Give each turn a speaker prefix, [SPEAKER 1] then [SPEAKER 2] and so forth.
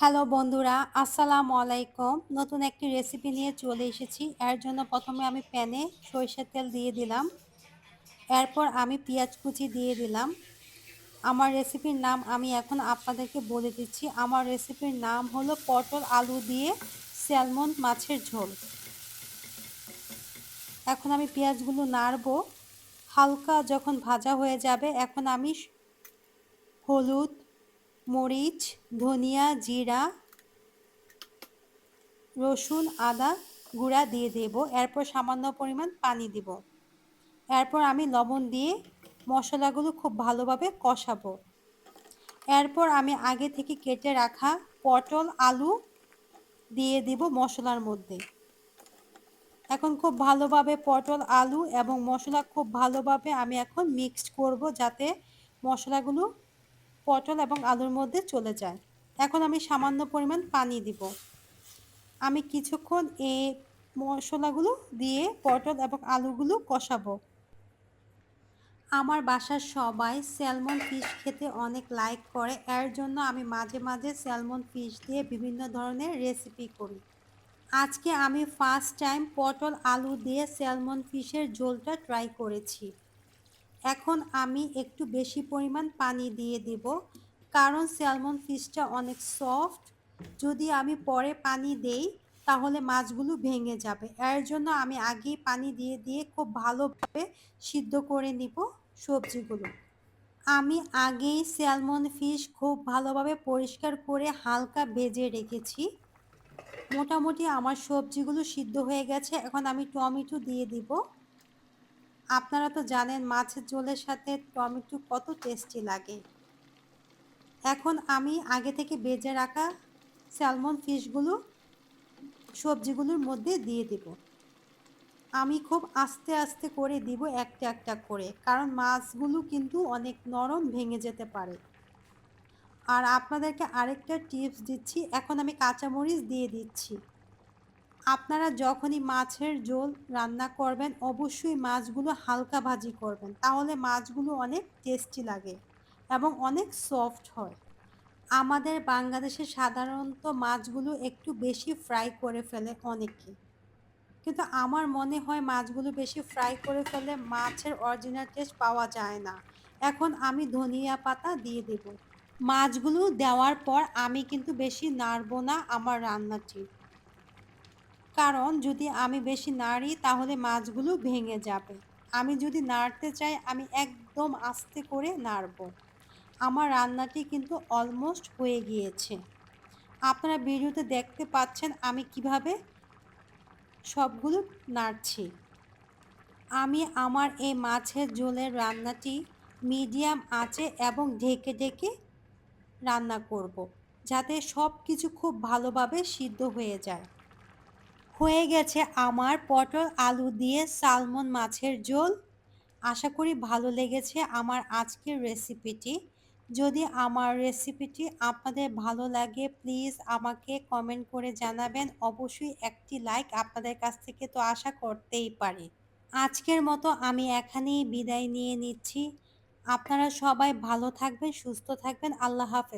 [SPEAKER 1] Hello বন্ধুরা, আসসালামু আলাইকুম। নতুন একটি রেসিপি নিয়ে চলে এসেছি। এর জন্য প্রথমে আমি প্যানে সরিষার তেল দিয়ে দিলাম। এরপর আমি পেঁয়াজ কুচি দিয়ে দিলাম। আমার রেসিপির নাম আমি এখন আপনাদেরকে বলে দিচ্ছি। আমার রেসিপির নাম হলো পটল আলু দিয়ে স্যালমন মাছের ঝোল। এখন আমি পেঁয়াজগুলো নাড়বো। হালকা যখন ভাজা হয়ে যাবে, এখন আমি হলুদ মরিচ, ধনিয়া, জিরা, রসুন, আদা গুঁড়া দিয়ে দেব। এরপর সামান্য পরিমাণ পানি দিব। এরপর আমি লবণ দিয়ে মশলাগুলো খুব ভালোভাবে কষাবো। এরপর আমি আগে থেকে কেটে রাখা পটল, আলু দিয়ে দিব মশলার মধ্যে। এখন খুব ভালোভাবে পটল, আলু এবং মশলা খুব ভালোভাবে আমি এখন মিক্সড করব যাতে মশলাগুলো পটল এবং আলুর মধ্যে চলে যায়। এখন আমি সামান্য পরিমাণ পানি দিব। আমি কিছুক্ষণ এই মশলাগুলো দিয়ে পটল এবং আলুগুলো কষাবো। আমার বাসার সবাই স্যালমন ফিশ খেতে অনেক লাইক করে, এর জন্য আমি মাঝে মাঝে স্যালমন ফিশ দিয়ে বিভিন্ন ধরনের রেসিপি করি। আজকে আমি ফার্স্ট টাইম পটল আলু দিয়ে স্যালমন ফিশের ঝোলটা ট্রাই করেছি। এখন আমি একটু বেশি পরিমাণ পানি দিয়ে দেব, কারণ স্যালমন ফিশটা অনেক সফট। যদি আমি পরে পানি দেই, তাহলে মাছগুলো ভেঙে যাবে। এর জন্য আমি আগেই পানি দিয়ে দিয়ে খুব ভালোভাবে সিদ্ধ করে নিব সবজিগুলো। আমি আগেই স্যালমন ফিশ খুব ভালোভাবে পরিষ্কার করে হালকা ভেজে রেখেছি। মোটামুটি আমার সবজিগুলো সিদ্ধ হয়ে গেছে, এখন আমি টমেটো দিয়ে দিব। আপনারা তো জানেন মাছের ঝোলের সাথে টমেটো কত টেস্টি লাগে। এখন আমি আগে থেকে বেজে রাখা স্যালমন ফিশগুলো সবজিগুলোর মধ্যে দিয়ে দিব। আমি খুব আস্তে আস্তে করে দিব একটা একটা করে, কারণ মাছগুলো কিন্তু অনেক নরম ভেঙে যেতে পারে। আর আপনাদেরকে আরেকটা টিপস দিচ্ছি, এখন আমি কাঁচামরিচ দিয়ে দিচ্ছি। আপনারা যখনই মাছের ঝোল রান্না করবেন, অবশ্যই মাছগুলো হালকা ভাজি করবেন। তাহলে মাছগুলো অনেক টেস্টি লাগে এবং অনেক সফট হয়। আমাদের বাংলাদেশে সাধারণত মাছগুলো একটু বেশি ফ্রাই করে ফেলে অনেকে। কিন্তু আমার মনে হয় মাছগুলো বেশি ফ্রাই করে ফেলে মাছের অরিজিনাল টেস্ট পাওয়া যায় না। এখন আমি ধনিয়া পাতা দিয়ে দেব। মাছগুলো দেওয়ার পর আমি কিন্তু বেশি নাড়বো না আমার রান্নাটি। কারণ যদি আমি বেশি নাড়ি, তাহলে মাছগুলো ভেঙে যাবে। আমি যদি নাড়তে চাই, আমি একদম আস্তে করে নাড়ব। আমার রান্নাটি কিন্তু অলমোস্ট হয়ে গিয়েছে। আপনারা ভিডিওতে দেখতে পাচ্ছেন আমি কীভাবে সবগুলো নাড়ছি। আমি আমার এই মাছের ঝোলের রান্নাটি মিডিয়াম আঁচে এবং ঢেকে ঢেকে রান্না করব। যাতে সব কিছু খুব ভালোভাবে সিদ্ধ হয়ে যায়। হয়ে গেছে আমার পটল আলু দিয়ে সালমন মাছের ঝোল। আশা করি ভালো লেগেছে আমার আজকের রেসিপিটি। যদি আমার রেসিপিটি আপনাদের ভালো লাগে প্লিজ আমাকে কমেন্ট করে জানাবেন। অবশ্যই একটি লাইক আপনাদের কাছ থেকে তো আশা করতেই পারি। আজকের মতো আমি এখানেই বিদায় নিয়ে নিচ্ছি। আপনারা সবাই ভালো থাকবেন, সুস্থ থাকবেন। আল্লাহ হাফেজ।